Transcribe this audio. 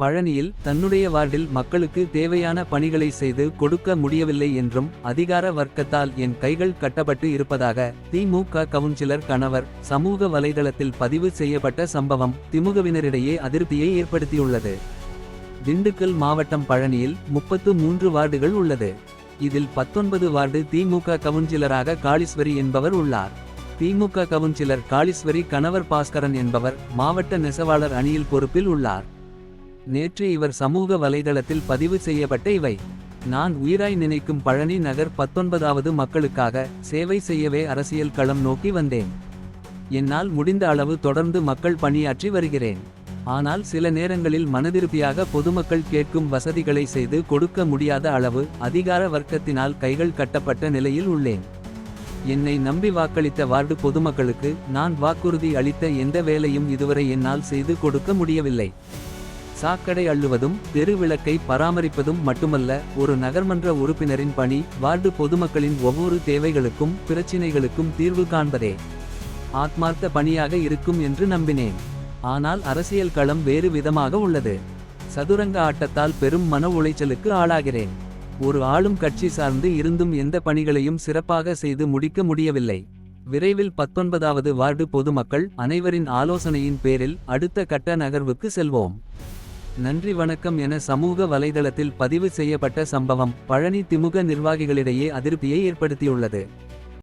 பழனியில் தன்னுடைய வார்டில் மக்களுக்கு தேவையான பணிகளை செய்து கொடுக்க முடியவில்லை என்றும் அதிகார வர்க்கத்தால் என் கைகள் கட்டப்பட்டு இருப்பதாக திமுக கவுன்சிலர் கணவர் சமூக வலைதளத்தில் பதிவு செய்யப்பட்ட சம்பவம் திமுகவினரிடையே அதிருப்தியை ஏற்படுத்தியுள்ளது. திண்டுக்கல் மாவட்டம் பழனியில் முப்பத்து மூன்று வார்டுகள் உள்ளது. இதில் பத்தொன்பது வார்டு திமுக கவுன்சிலராக காளீஸ்வரி என்பவர் உள்ளார். திமுக கவுன்சிலர் காளீஸ்வரி கணவர் பாஸ்கரன் என்பவர் மாவட்ட நெசவாளர் அணியில் பொறுப்பில் உள்ளார். நேற்று இவர் சமூக வலைதளத்தில் பதிவு செய்யப்பட்ட இவை. நான் உயிராய் நினைக்கும் பழனி நகர் பத்தொன்பதாவது மக்களுக்காக சேவை செய்யவே அரசியல் களம் நோக்கி வந்தேன். என்னால் முடிந்த அளவு தொடர்ந்து மக்கள் பணியாற்றி வருகிறேன். ஆனால் சில நேரங்களில் மனதிருப்தியாக பொதுமக்கள் கேட்கும் வசதிகளை செய்து கொடுக்க முடியாத அளவு அதிகார வர்க்கத்தினால் கைகள் கட்டப்பட்ட நிலையில் உள்ளேன். என்னை நம்பி வாக்களித்த வார்டு பொதுமக்களுக்கு நான் வாக்குறுதி அளித்த எந்த வேலையும் இதுவரை என்னால் செய்து கொடுக்க முடியவில்லை. சாக்கடை அள்ளுவதும் தெரு விளக்கை பராமரிப்பதும் மட்டுமல்ல ஒரு நகர்மன்ற உறுப்பினரின் பணி வார்டு பொதுமக்களின் ஒவ்வொரு தேவைகளுக்கும் பிரச்சினைகளுக்கும் தீர்வு காண்பதே. ஆத்மார்த்த பணியாக இருக்கும் என்று நம்பினேன். ஆனால் அரசியல் களம் வேறு விதமாக உள்ளது. சதுரங்க ஆட்டத்தால் பெரும் மன உளைச்சலுக்கு ஆளாகிறேன். ஒரு ஆளும் கட்சி சார்ந்து இருந்தும் எந்த பணிகளையும் சிறப்பாக செய்து முடிக்க முடியவில்லை. விரைவில் பத்தொன்பதாவது வார்டு பொதுமக்கள் அனைவரின் ஆலோசனையின் பேரில் அடுத்த கட்ட நகர்வுக்கு செல்வோம். நன்றி வணக்கம் என சமூக வலைதளத்தில் பதிவு செய்யப்பட்ட சம்பவம் பழனி திமுக நிர்வாகிகளிடையே அதிருப்தியை ஏற்படுத்தியுள்ளது.